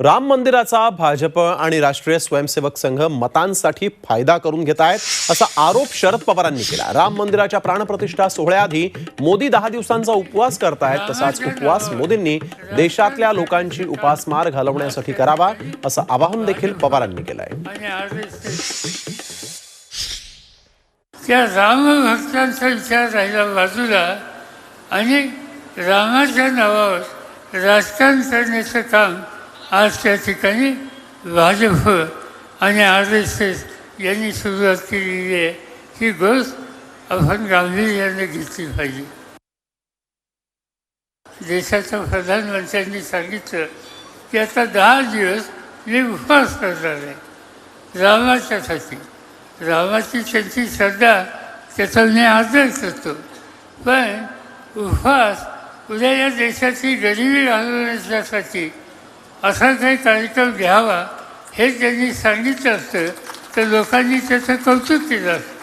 राम मंदिराचा भाजप आणि राष्ट्रीय स्वयंसेवक संघ मतांसाठी फायदा करून घेत आहेत असा आरोप शरद पवारांनी केला. राम मंदिराच्या प्राणप्रतिष्ठा सोहळ्याआधी मोदी दहा दिवसांचा उपवास करतायत तसाच उपवास मोदींनी देशातल्या लोकांची उपासमार घालवण्यासाठी करावा असं आवाहन देखील पवारांनी केलंय. आणि त्या रामभक्तांचा विचार राहिला बाजूला आणि रामाच्या नावावर राजकारण करण्याचं काम आज त्या ठिकाणी भाजप आणि आर एस एस यांनी सुरुवात केलेली आहे. ही गोष्ट आपण गांभीर्याने घेतली पाहिजे. देशाच्या प्रधानमंत्र्यांनी सांगितलं की आता दहा दिवस मी उपवास करणार आहे. रामाच्यासाठी रामाची त्यांची श्रद्धा त्याचा मी आदर करतो. पण उपवास उद्या या देशाची गरिबी घालवण्यासाठी असा काही कार्यक्रम घ्यावा हे त्यांनी सांगितलं असतं. तर लोकांनी त्याचं कौतुक केलं असतं.